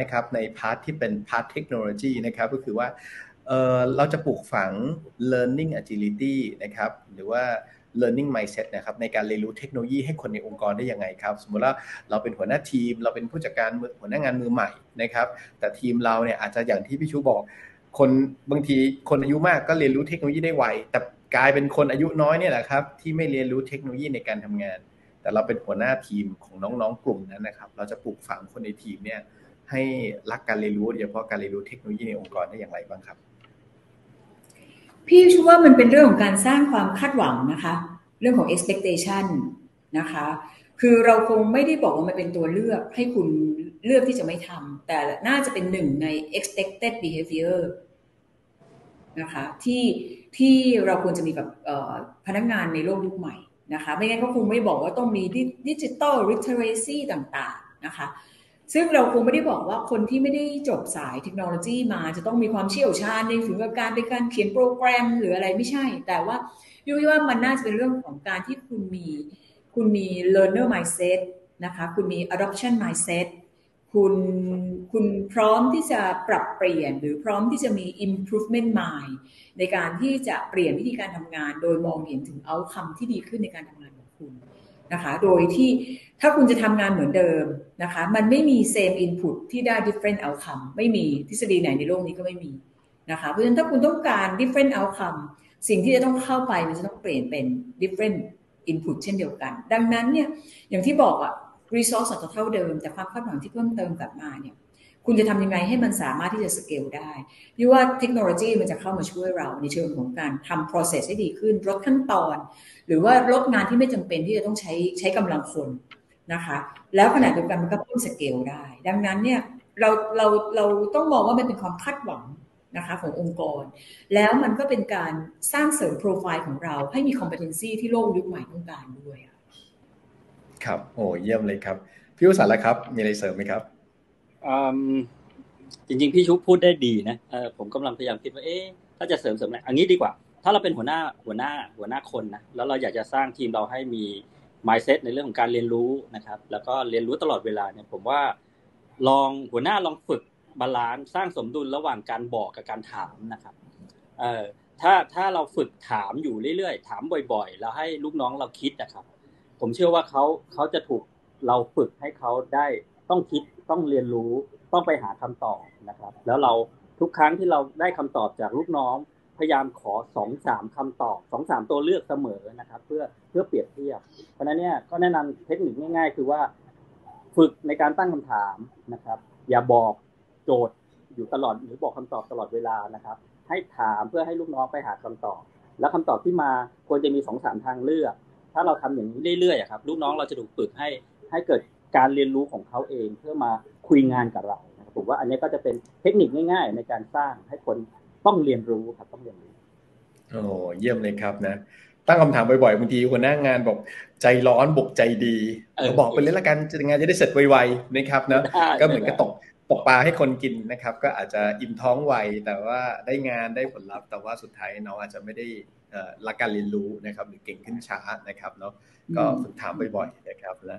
นะครับในพาร์ทที่เป็นพาร์ทเทคโนโลยีนะครับก็คือว่าเราจะปลูกฝัง learning agility นะครับหรือว่า learning mindset นะครับในการเรียนรู้เทคโนโลยีให้คนในองค์กรได้ยังไงครับ สมมติว่าเราเป็นหัวหน้าทีม เราเป็นผู้จัดการหัวหน้างานมือใหม่นะครับ แต่ทีมเราเนี่ยอาจจะอย่างที่พี่ชูบอก คนบางทีคนอายุมากก็เรียนรู้เทคโนโลยีได้ไวแต่กลายเป็นคนอายุน้อยเนี่ยแหละครับที่ไม่เรียนรู้เทคโนโลยีในการทำงาน แต่เราเป็นหัวหน้าทีมของน้องๆกลุ่มนั้นนะครับ เราจะปลูกฝังคนในทีมเนี่ย ให้รักการเรียนรู้โดยเฉพาะการเรียนรู้เทคโนโลยีในองค์กรได้อย่างไรบ้างครับ พี่ชูว่ามันเป็นเรื่องของการสร้างความคาดหวังนะคะ เรื่องของ expectation นะคะ คือเราคงไม่ได้บอกว่ามันเป็นตัวเลือกให้คุณเลือกที่จะไม่ทำแต่น่าจะเป็นหนึ่งใน expected behavior นะคะที่ที่เราควรจะมีกับพนักงานในโลกยุคใหม่นะคะ ไม่งั้นเขาคงไม่บอกว่าต้องมีดิจิตอลริเทเรซีต่างๆนะคะ ซึ่งเราคงไม่ได้บอกว่าคนที่ไม่ได้จบสายเทคโนโลยีมาจะต้องมีความเชี่ยวชาญในถึงการในการเขียนโปรแกรมหรืออะไรไม่ใช่ แต่ว่ายูว่ามันน่าจะเป็นเรื่องของการที่คุณมีคุณมี learner mindset นะคะคุณมี adoption mindset คุณคุณพร้อมที่จะปรับเปลี่ยนหรือพร้อมที่จะมี improvement mind ในการที่จะเปลี่ยนวิธีการทำงาน โดยมองเห็นถึงเอาคำที่ดีขึ้นในการทำงานของคุณ นะคะ โดยที่ถ้าคุณจะทำงานเหมือนเดิมนะคะ มันไม่มี same input ที่ได้ different outcome ไม่มีทฤษฎีไหนในโลกนี้ก็ไม่มีนะคะ เพราะฉะนั้นถ้าคุณต้องการ different outcome สิ่งที่จะต้องเข้าไปมันจะต้องเปลี่ยนเป็น different input เช่นเดียวกัน ดังนั้นเนี่ยอย่างที่บอกอะ resource อาจจะเท่าเดิม แต่ความคาดหวังที่เพิ่มเติมกลับมาเนี่ย คุณจะทำยังไงให้มันสามารถที่จะสเกลได้ยี่ว่าเทคโนโลยีมันจะเข้ามาช่วยเราในเชิงของการทำ process ให้ดีขึ้นลดขั้นตอน หรือว่าลดงานที่ไม่จำเป็นที่จะต้องใช้ใช้กำลังคนนะคะ แล้วขณะเดียวกันมันก็เพิ่มสเกลได้ ดังนั้นเนี่ยเราเราเราต้องมองว่ามันเป็นความคาดหวังนะคะขององค์กร แล้วมันก็เป็นการสร้างเสริมโปรไฟล์ของเราให้มี competency ที่โลกยุคใหม่ต้องการด้วยครับ โอ้เยี่ยมเลยครับ พี่วสันละครับ มีอะไรเสริมไหมครับ จริงๆพี่ชุบพูดได้ดีนะผมกำลังพยายามคิดว่าเอ๊ะถ้าจะเสริมเสริมอะไรอันนี้ดีกว่า ถ้าเราเป็นหัวหน้าหัวหน้าหัวหน้าคนนะแล้วเราอยากจะสร้างทีมเราให้มี mindset ในเรื่องของการเรียนรู้นะครับ แล้วก็เรียนรู้ตลอดเวลาเนี่ยผมว่าลองหัวหน้าลองฝึกบาลานซ์สร้างสมดุลระหว่างการบอกกับการถามนะครับเอ่อถ้าถ้าเราฝึกถามอยู่เรื่อยๆ ถามบ่อยๆ แล้วให้ลูกน้องเราคิดนะครับ ผมเชื่อว่าเขาเขาจะถูกเราฝึกให้เขาได้ ต้องคิดต้องเรียนรู้ต้องไปหาคำตอบนะครับ แล้วเราทุกครั้งที่เราได้คำตอบจากลูกน้อง พยายามขอสองสามคำตอบสองสามตัวเลือกเสมอนะครับ เพื่อเพื่อเปรียบเทียบเพราะนั้นเนี่ยก็แนะนำเทคนิคง่าย ๆ คือว่าฝึกในการตั้งคำถามนะครับ อย่าบอกโจทย์อยู่ตลอดหรือบอกคำตอบตลอดเวลานะครับ ให้ถามเพื่อให้ลูกน้องไปหาคำตอบ แล้วคำตอบที่มาควรจะมีสองสามทางเลือก ถ้าเราทำอย่างนี้เรื่อยๆครับลูกน้องเราจะถูกฝึกให้ให้เกิด การเรียนรู้ของเขาเองเพื่อมาคุยงานกับเราผมว่าอันนี้ก็จะเป็นเทคนิคง่าย ๆ ในการสร้างให้คนต้องเรียนรู้ครับต้องเรียนรู้โอ้เยี่ยมเลยครับนะ ตั้งคำถามบ่อยๆบางทีหัวหน้างานบอกใจร้อนบกใจดีบอกไปเลยละกันงานจะได้เสร็จไวๆนะครับเนาะก็เหมือนกับตก ตกปลาให้คนกินนะครับ ก็อาจจะอิ่มท้องไวแต่ว่าได้งานได้ผลลัพธ์ แต่ว่าสุดท้ายน้องอาจจะไม่ได้รักการเรียนรู้นะครับ หรือเก่งขึ้นช้านะครับเนาะก็ฝึกถามบ่อยๆนะครับและ